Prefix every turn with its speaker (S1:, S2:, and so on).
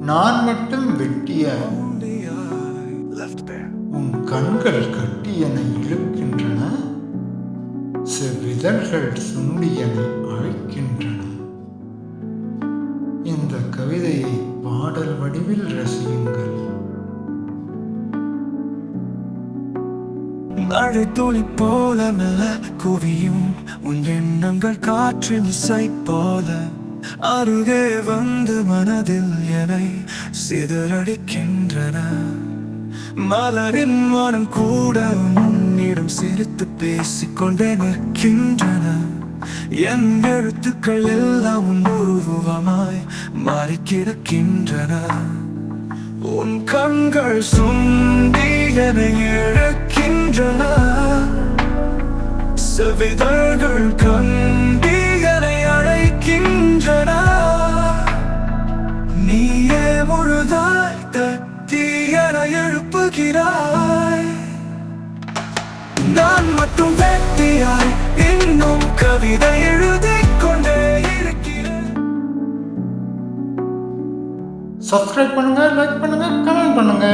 S1: நான் மட்டும் வெட்டிய உன் கண்கள் கட்டியனை இழுக்கின்றன செவ்விதழ்கள் சுண்டியனை அழைக்கின்றன. இந்த கவிதையை பாடல் வடிவில் ரசியுங்கள்.
S2: மழை துளி போல மெல்ல குவியும் உன் எண்ணங்கள் காற்றில் இசை போல. அருகே வந்து மனதில் என்னை சிதறடிக்கின்றன. மலரின் மனம் கூட உன்னிடம் சிரித்து பேசிக்கொண்டே நிற்கின்றன. என் எழுத்துக்கள் எல்லாம் உன் உருவமாய் மாறி கிடக்கின்றன உன் கண்கள் சுண்டி என்னை இழக்கின்றன. செவிதழ்கள் கண்டி எழுப்புகிறாய் நான் மட்டும் வெட்டியாய் இன்னும் கவிதை எழுதி கொண்டே இருக்கிறேன்.
S1: சப்ஸ்கிரைப் பண்ணுங்க லைக் பண்ணுங்க கமெண்ட் பண்ணுங்க.